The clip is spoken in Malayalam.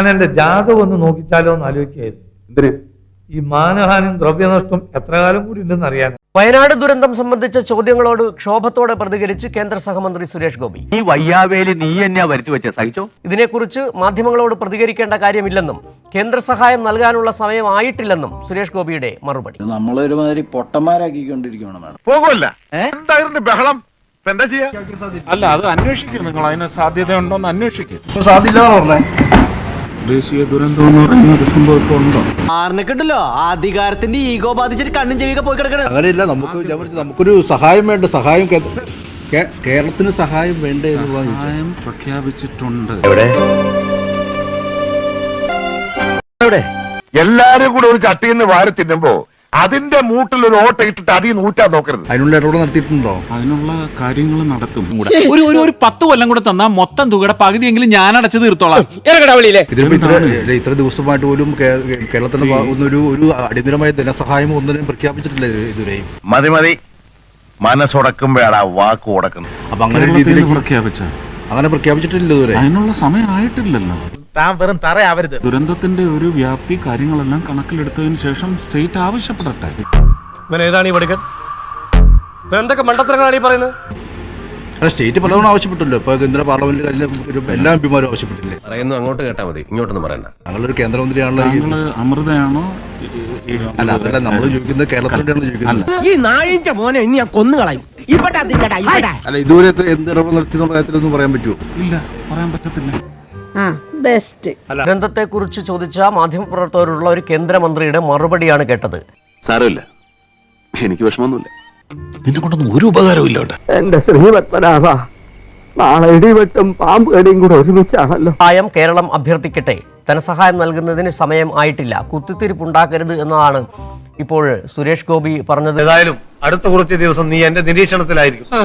ഞാൻ എന്റെ ജാതകം ഒന്ന് നോക്കിച്ചാലോ എന്ന് ആലോചിക്കായിരുന്നു എന്തിന്? ഈ മാനഹാനും ദ്രവ്യനഷ്ടം എത്ര കാലം കൂടി ഉണ്ടെന്ന് അറിയാൻ. വയനാട് ദുരന്തം സംബന്ധിച്ച ചോദ്യങ്ങളോട് ക്ഷോഭത്തോടെ പ്രതികരിച്ച് കേന്ദ്ര സഹമന്ത്രി സുരേഷ് ഗോപി. ഈ വയ്യാവേലി നീ എന്നെ വരുത്തി വെച്ച? സഹിച്ചോ? ഇതിനെക്കുറിച്ച് മാധ്യമങ്ങളോട് പ്രതികരിക്കേണ്ട കാര്യമില്ലെന്നും കേന്ദ്ര സഹായം നൽകാനുള്ള സമയം ആയിട്ടില്ലെന്നും സുരേഷ് ഗോപിയുടെ മറുപടി. നമ്മളൊരുമാതിരി പൊട്ടന്മാരാക്കിക്കൊണ്ടിരിക്കുകയാണ് മാഡം. എന്തായിരുന്നു ബഹളം? എന്താ ചെയ്യാ? അല്ല അത് അന്വേഷിക്കും. നിങ്ങൾ അതിന് സാധ്യതയുണ്ടോന്ന് അന്വേഷിക്കും. ദേശീയ ദുരന്തം എന്ന് പറയുന്ന ഒരു സംഭവം ഇപ്പോൾ ഉണ്ടോ? അധികാരത്തിന്റെ ഈഗോ ബാധിച്ചിട്ട് കണ്ണും ചെവിയൊക്കെ പോയി കിടക്കണം. അങ്ങനെയില്ല നമുക്ക് ഞാൻ പറഞ്ഞു, നമുക്കൊരു സഹായം വേണ്ട സഹായം കേ- കേ- കേരളത്തിന് സഹായം വേണ്ടേ എന്നുള്ളതാണ് ചോദിച്ചത്. സഹായം പ്രഖ്യാപിച്ചിട്ടുണ്ട്. എല്ലാരും കൂടെ ഒരു ചട്ടിന്ന് വാരി തിന്നുമ്പോ അതിന്റെ മൂട്ടിൽ ഒരു ഓട്ട ഇട്ടിട്ട് അതിൽ നൂറ്റാൻ നോക്കരുത്. അതിനുള്ള ഇടപെടൽ നടത്തിയിട്ടുണ്ടോ? അതിനുള്ള കാര്യങ്ങൾ നടത്തും. ഒരു ഒരു ഒരു പത്ത് കൊല്ലം കൂടെ തന്നാ മൊത്തം തുകയുടെ പകുതിയെങ്കിലും ഞാൻ അടച്ചു തീർത്തോളാം. ഇതിപ്പോ ഇത്ര ഇല്ല, ഇത്ര ദിവസമായിട്ട് പോലും കേ- കേരളത്തിന്റെ ഭാഗത്തുനിന്ന് ഒരു ഒരു അടിയന്തരമായ ധനസഹായം ഒന്നിനും പ്രഖ്യാപിച്ചിട്ടില്ല ഇത് ഇതുവരെയും മതി മതി. മനസ്സുടക്കുമ്പോഴാണ് ആ വാക്ക് ഉടക്കുന്നത് അപ്പൊ അങ്ങനെ ഒരു കേരളത്തിൽ നിന്ന് രീതിയിലേക്ക് പ്രഖ്യാപിച്ച. അങ്ങനെ പ്രഖ്യാപിച്ചിട്ടില്ല ഇതുവരെ. അതിനുള്ള സമയം ആയിട്ടില്ലല്ലോ. താൻ വെറും തറയാവരുത്. ദുരന്തത്തിന്റെ ഒരു വ്യാപ്തി കാര്യങ്ങളെല്ലാം കണക്കിലെടുത്തതിന് ശേഷം സ്റ്റേറ്റ് ആവശ്യപ്പെടട്ടെ. ഏതാണ് ഈ പഠിക്കൻ എന്തൊക്കെ മണ്ടത്തരങ്ങളാണ് ഈ പറയുന്നത്? അല്ല സ്റ്റേറ്റ് പലതവണ ആവശ്യപ്പെട്ടല്ലോ ഇപ്പൊ കേന്ദ്ര പാർലമെന്റിൽ എല്ലാ എം പിമാരും ആവശ്യപ്പെട്ടില്ലേ പറയുന്നു അങ്ങോട്ട് കേട്ടാ മതി. ഇങ്ങോട്ടൊന്നും പറയണ്ട. ഞങ്ങളൊരു കേന്ദ്രമന്ത്രിയാണല്ലോ ഈ- താങ്കൾ അമൃതയാണോ? അല്ല അതല്ല നമ്മൾ ചോദിക്കുന്നത് കേരളത്തിന് വേണ്ടിയാണ് ചോദിക്കുന്നത്. ഈ നായിന്റെ മോനെ ഇനി ഞാൻ കൊന്നു കളയും. ഇവിടെ. അതിന്റെ അല്ല ഇതുവരെ എന്ത് ഇടപെടൽ നടത്തി എന്നുള്ള കാര്യത്തിലൊന്നും പറയാൻ പറ്റുമോ? ഇല്ല പറയാൻ പറ്റത്തില്ല. ആ. ബെസ്റ്റ്. ദുരന്തത്തെക്കുറിച്ച് ചോദിച്ച മാധ്യമപ്രവർത്തകരുള്ള ഒരു കേന്ദ്രമന്ത്രിയുടെ മറുപടിയാണ് കേട്ടത്. സാരമില്ല. എനിക്ക് വിഷമമൊന്നുമില്ല. എന്റെ ശ്രീപത്മനാഭ നാളെ ഇടിവെട്ടും പാമ്പ് കടിയും കൂടെ ഒരുമിച്ചാണല്ലോ. സഹായം കേരളം അഭ്യർത്ഥിക്കട്ടെ. ധനസഹായം നൽകുന്നതിന് സമയം ആയിട്ടില്ല. കുത്തിത്തിരിപ്പുണ്ടാക്കരുത് എന്നതാണ് ഇപ്പോൾ സുരേഷ് ഗോപി പറഞ്ഞത്. ഏതായാലും അടുത്ത കുറച്ച് ദിവസം നീ എന്റെ നിരീക്ഷണത്തിലായിരിക്കും.